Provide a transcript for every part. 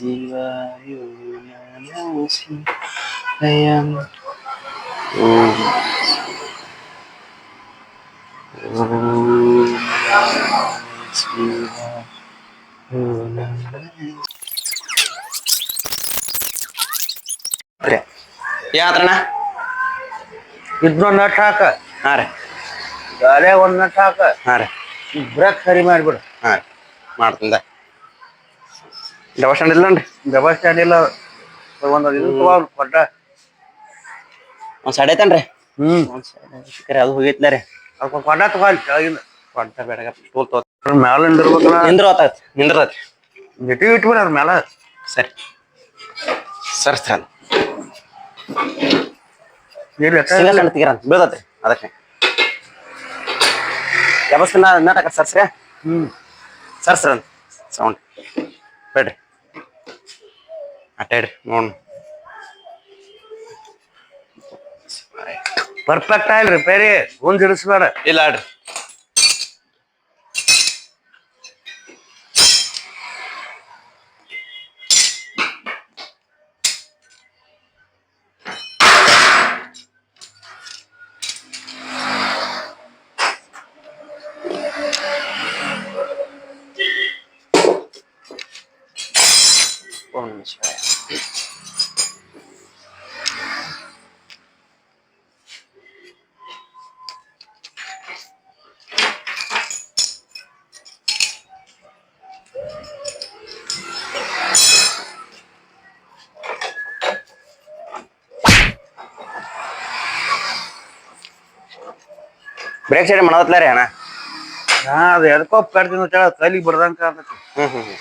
ಶಿವಾಯ ನಮಃ ಶಿವಾಯ ಓಂ ಓಂ ನಮಃ ಶಿವಾಯ ನಮಃ ಯಾತ್ರಣ್ಣ ಇದನ್ನ ನಟ್ ಹಾಕ ಹಾಂ ರೀ ಗಾಲೆ ಒಂದ್ ನಟ್ ಹಾಕ ಹಾಂ ರೀ ಬ್ರೇಕ್ ಸರಿ ಮಾಡ್ಬಿಡು ಹಾಂ ರೀ ಮಾಡ್ತಿಂದ ಡಬಲ್ ಸ್ಟ್ಯಾಂಡ್ ಇಲ್ಲ ಡಬಲ್ ಸ್ಟ್ಯಾಂಡ್ ಇಲ್ಲ ಒಂದ್ ಇದು ಕೊಟ್ಟ ಒಂದು ಸೈಡ್ ಐತನ್ರಿ ಹ್ಮ್ ಒಂದು ಸೈಡ್ ಅದು ಹೋಗೈತ್ಲ ರೀ ಅದಕ್ಕೆ ಕೊಟ್ಟ ತಗೋ ಅಲ್ಲಿ ಕೆಳಗಿಂದ ಬೇಡ ತೋ ಮ್ಯಾಲಿಂದ ಇರ್ಬೇಕಲ್ಲ ನಿಂದ್ರ ಹೊತ್ತಾಗತ್ತೆ ನಿಂದ್ರತೈತಿ ಇಟ್ಬಿಡ ಅದ್ರ ಮ್ಯಾಲ ಸರಿ ಸರಿ ಸರ್ ಎತ್ತ ಸಿಂಗಲ್ ತೆಗೀರ ಅಂತ ಬೀಳ್ತೈತಿ ಅದಕ್ಕೆ ಯಾವಸ್ ನಾಟಕ ಸರ್ಸ್ರಿ ಹ್ಮ್ ಸರ್ಸ್ರ ಅಂತ ಸೌಂಡ್ ಬೇಡ್ರಿ ಅಟ್ಟ ಇಡ್ರಿ ನೋಡ್. ಪರ್ಫೆಕ್ಟ್ ಆಯ್ಲ್ ರಿಪೇರಿ ಮುಂದ್ ಇಲ್ಲ ಆಡ್ರಿ. ಬ್ರೇಕ್ ಸೈಡ್ ಮಾಡತ್ಲ ರೀ ಅಣ್ಣ? ಅದು ಎದಕ್ಕೋ ಕಡ್ತೀನಿ ಅಂತ ಹೇಳ ಕೈಲಿಗೆ ಬರ್ದಂಗ ಕಾಣ್ತೈತಿ ಹ್ಮ್ ಹ್ಮ್. ಹ್ಮ್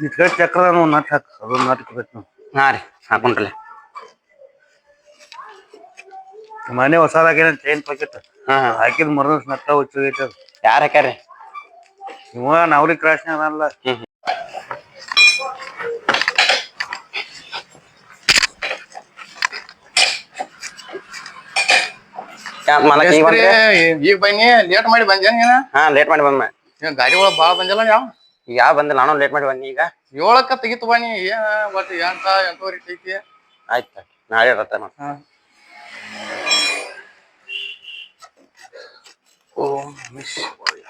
ಈ ಚಕ್ರ ನಾವು ನಟ್ ಹಾಕ ಅದು ನಟ್ ನಾವು. ಹಾ ರೀ ಹಾಕೊಂಡ್ರಲ್ಲ. ಮನೆ ಹೊಸದಾಗೇನ ಚೈನ್ ಪಾಕೆಟ್ ಹಾ ಹಾ. ಹಾಕಿದ್ ಮರದ ನಟ್ಟ ಹುಚ್ಚೈತೆ ಅದು. ಯಾರು ಹಾಕ್ಯಾರ್ರಿ? ಇವ ನಾವ್ರಿ ಕ್ರಾಶ್ನಾಗ ಅಲ್ಲ ಹ್ಮ್ ಹ್ಮ್. ಮಾಲಕ್ ಈಗ ಬಂದ್ರಿ? ಈಗ ಬನ್ನಿ ಲೇಟ್ ಮಾಡಿ ಬಂದೆ ನೀನ? ಹಾ ಲೇಟ್ ಮಾಡಿ ಬಂದ ಏನ್ ಗಾಡಿ ಒಳಗ್ ಬಾಳ ಬಂದಿಲ್ಲ ಯಾವ? ಯಾ ಯಾವ ಬಂದಿಲ್ಲ ನಾನು ಲೇಟ್ ಮಾಡಿ ಬನ್ನಿ ಈಗ. ಏಳಕ್ಕ ತೆಗಿತು ಬನ್ನಿ ಏನ ಒಟ್ಟು ಎಂಟ ಎಂಟೂವರೆ ಐತಿ. ಆಯ್ತು ನಾಳೆ ಇರತ್ತೆ ಹಾ. ಓಂ ಶಿವಾಯ.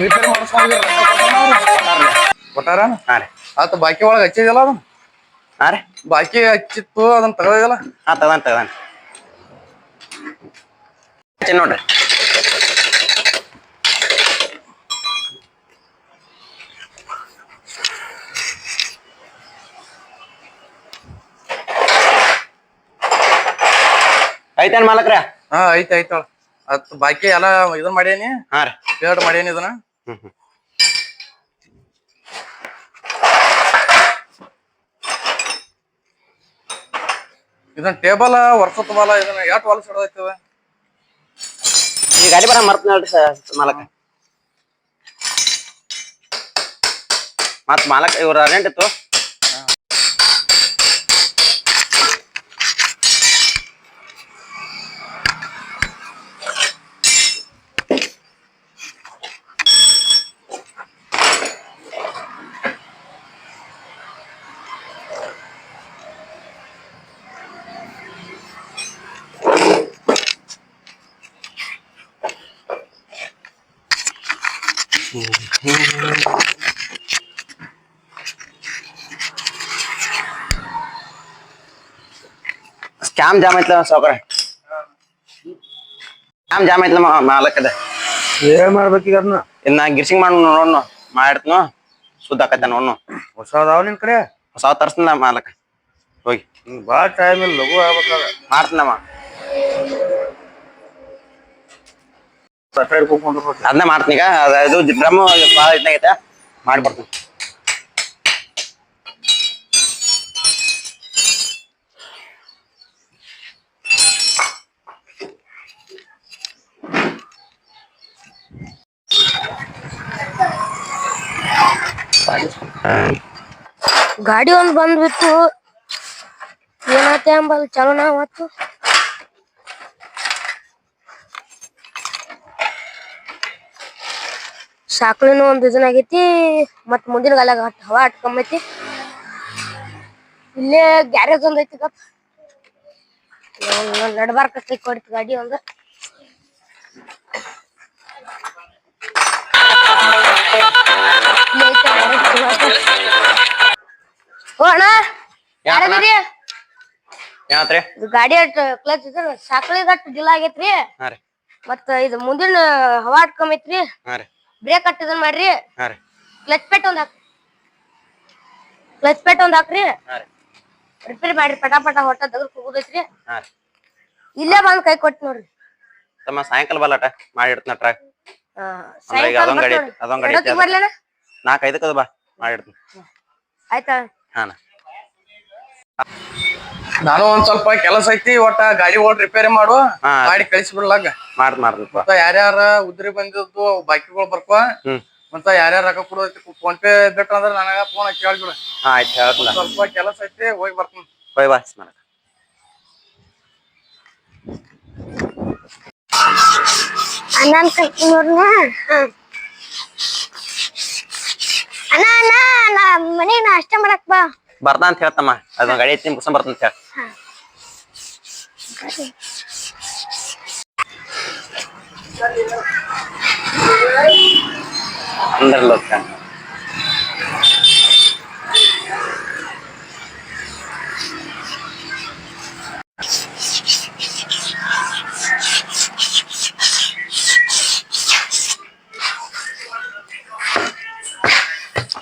ರಿಪೇರಿ ಮಾಡಿಸ್ಕೊಂಡ್ ಕೊಟ್ಟಾರ? ಹಾ ರೀ. ಆತ ಬಾಕಿ ಒಳಗೆ ಹಚ್ಚಿದಲ್ಲ ಅದನ್ನ? ಹಾ ರೀ. ಬಾಕಿ ಹಚ್ಚಿತ್ತು ಅದನ್ನ ತಗದಿಲ್ಲ ಹಾ ತಗದಾನ ಹಚ್ಚಿ ನೋಡ್ರಿ. ಐತೇನ್ ಮಾಲಕ್ರ? ಹಾ ಐತೆ ಐತಾಳ ಅತ್ ಬಾಕಿ ಎಲ್ಲ ಇದನ್ ಮಾಡೇನಿ ಹಾ ರೀ. ಪೇಡ್ ಮಾಡೇನಿ ಇದನ್ನ? ಹ್ಮ್ ಹ್ಮ್. ಇದನ್ನ ಟೇಬಲ್ ವರ್ಷದ ಬಾಲ, ಇದನ್ನ ಯಾಟ್ ವಾಲ್ ಹಿಡ್ದೈತದ? ಈ ಗಾಡಿ ಬರ ಮರ್ತ್ ನೋಡ್ರಿ ಮಾಲಕ. ಮತ್ ಮಾಲಕ ಇವ್ರ ಅರ್ಜೆಂಟ್ ಇತ್ತು. ಸ್ಕ್ಯಾಮ್ ಜಾಮ್ ಐತ್ಲ ಸಾವ್ಕಾರ ಸ್ಕ್ಯಾಮ್ ಜಾಮ್ ಐತ್ಲ ಮಾಲಕದ ಏನ್ ಮಾಡ್ಬೇಕೀಗ ಅದನ್ನ ಇನ್ನ ಗಿರ್ಸಿಂಗ್ ಮಾಡಿ ನೋಡ್ನು ಮಾಡಿರ್ತನು ಸುದ್ದ ಆಕತ್ತ ನೋಡ್ನು ಹೊಸ ಅದಾವ ನಿನ್ ಕಡೆ? ಹೊಸ ತರ್ಸ್ತಿನ ಮಾಲಕ. ಹೋಗಿ. ಹಿಂಗ್ ಟೈಮ್ ಇಲ್ಲ ಲಘು ಆಗ್ಬೇಕಲ್ಲ ಮಾಡ್ತೀನಮ್ಮ ಅದನ್ನ ಮಾಡ್ತೀನಿ ಈಗ ಅದ ಇದು ಡ್ರಮ್ ಭಾಳ ಇದ್ದಾಗೈತೆ ಮಾಡ್ಕೊಡ್ತೀನಿ ಗಾಡಿ ಒಂದ್ ಬಂದ್ಬಿಟ್ಟು ಏನಾಯ್ತ ಎಂಬಲ್ ಚಲೋ ನಾ ಮತ್ತು ಸಾಕ್ಳಿನೂ ಒಂದ್ ಇದನ್ ಆಗೈತಿ ಮತ್ ಮುಂದಿನ ಗಾಲಾಗ ಹವಾ ಅಟ್ಕೊಂಬೈತಿ ಇಲ್ಲೇ ಗ್ಯಾರೇಜ್ ಒಂದ್ ಐತಿ ಗಪ್. ನಡ್ಬಾರ್ಕ ಕೈ ಕೊಡ್ತಿ ಗಾಡಿ ಒಂದ್. ಓ ಅಣ್ಣ ಯಾರದಿರಿ ಗಾಡಿ ಅಟ್ ಕ್ಲಚ್ ಇದ್ರ ಸಾಕಳಿಗೆ ಅಟ್ ಡಿಲ್ ಆಗೈತ್ರಿ. ಮತ್ತ ಇದು ಮುಂದಿನ ಹವಾ ಅಟ್ಕೊಂಬೈತ್ರಿ ಹಾ ರೀ. ಬ್ರೇಕ್ ಇದನ್ ಮಾಡ್ರಿ. ಹಾ ರೀ. ಕ್ಲಚ್ ಪೆಟ್ ಒಂದ್ ಕ್ಲಚ್ ಪೆಟ್ ಒಂದ್ ಹಾಕ್ರಿ. ಹಾ ರೀ. ರಿಪೇರಿ ಮಾಡ್ರಿ ಪಟಾ ಪಟ ಹೊಟ್ಟ ದಗರ್ ಹಾ ರೀ. ಇಲ್ಲೇ ಬಂದ್ ಕೈ ಕೊಟ್ಟು ನೋಡ್ರಿ. ತಮ್ಮ ಸಾಯಂಕಾಲ ಬಲ್ಲಟ ಮಾಡಿ ಇಡ್ತೀನಿ ಟ್ರಾಕ್ ಈಗ ಅದೊಂದ್ ಗಾಡಿ ಬರ್ತೀವಿ. ಅದೊಂದ್ ಗಾಡಿ ಎಷ್ಟೊತ್ತಿಗ್ ಬರ್ಲೇನ? ನಾಲ್ಕು ಬಾ ಮಾಡಿ ಇಡ್ತೀನಿ. ಆಯ್ತಾ? ಹಾಂ ನಾನು ಒಂದ್ ಸ್ವಲ್ಪ ಕೆಲಸ ಐತಿ ಒಟ್ಟ ಗಾಡಿ ಓಡ್ ರಿಪೇರಿ ಮಾಡು ಹಾ. ಗಾಡಿ ಕಳಿಸಿ ಬಿಡ್ಲಾಗ ಮಾಡ್ದಪ್ಪ ಮತ್ತ ಯಾರ್ಯಾರ ಉದ್ರಿ ಬಂದಿದ್ದು ಬಾಕಿಗಳು ಬರ್ಕೋ. ಹ್ಮ್. ಮತ್ತ ಯಾರ್ಯಾರ ರೊಕ್ಕ ಕೊಡೋದೈತಿ ಫೋನ್ ಪೇ ಬೇಕು ಅಂದ್ರೆ ನನಗ ಫೋನ್ ಕೇಳ್ಬಿಡು ಬಿಡು. ಆಯ್ತು ಹೇಳ್ತಿಲ್ಲ ಸ್ವಲ್ಪ ಕೆಲಸ ಐತಿ ಹೋಗಿ ಬರ್ತೀನಿ. ಹೋಯ್ ಬಾ ಅಣ್ಣನ್ ಕರ್ಕೊಂಡ್ರನ ಅಣ್ಣ ಅಣ್ಣ ನಾ ಮನೆ ನಾ ಅಷ್ಟ ಮಾಡಕ್ ಬಾ. ಬರ್ತಾ ಅಂತ ಹೇಳ್ತಮ್ಮ ಅದೊಂದು ಗಾಡಿ ಐತಿ ಮುಗಿಸ್ಕೊಂಡ್ ಬರ್ತೀನಿ ಅಂತ ಹೇಳಿ ಅಂದ್ರಲ್ಲ ಅದ್ಕ.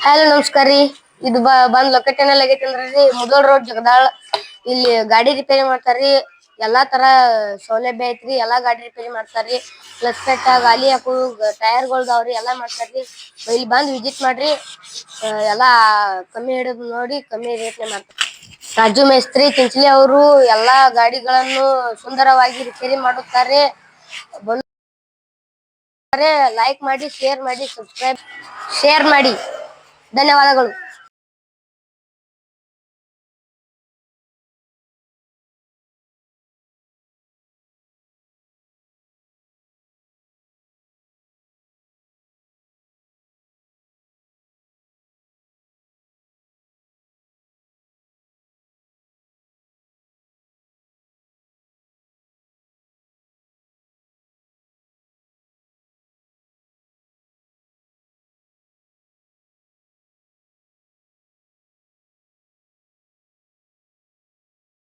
ಹಲೋ ನಮಸ್ಕಾರ ರೀ ಇದು ಬ ಬಂದ್ ಲೊಕೇಶನ್ ಎಲ್ಲ ಆಗೈತಿ ರೀ? ಮುದೋಳ್ ರೋಡ್ ಜಗದಾಳ್. ಇಲ್ಲಿ ಗಾಡಿ ರಿಪೇರಿ ಮಾಡ್ತಾರ್ರಿ. ಎಲ್ಲಾ ತರ ಸೌಲಭ್ಯ ಐತ್ರಿ. ಎಲ್ಲಾ ಗಾಡಿ ರಿಪೇರಿ ಮಾಡ್ತಾರ್ರಿ. ಪ್ಲಸ್ ಪೆಟ್ಟ ಗಾಲಿ ಹಾಕು ಟೈರ್ಗಳ್ದಾವ್ರಿ ಎಲ್ಲಾ ಮಾಡ್ತಾರ್ರಿ. ಇಲ್ಲಿ ಬಂದ್ ವಿಸಿಟ್ ಮಾಡ್ರಿ. ಆ, ಎಲ್ಲಾ ಕಮ್ಮಿ ಹಿಡಿದು ನೋಡಿ ಕಮ್ಮಿ ರೇಟ್ನೆ ಮಾಡ್ತಾರೆ ರಾಜು ಮೇಸ್ತ್ರಿ ಚಿಂಚಲಿ ಅವರು ಎಲ್ಲಾ ಗಾಡಿಗಳನ್ನು ಸುಂದರವಾಗಿ ರಿಪೇರಿ ಮಾಡುತ್ತಾರೆ. ಬಂದು ಲೈಕ್ ಮಾಡಿ ಶೇರ್ ಮಾಡಿ ಸಬ್ಸ್ಕ್ರೈಬ್ ಶೇರ್ ಮಾಡಿ. ಧನ್ಯವಾದಗಳು.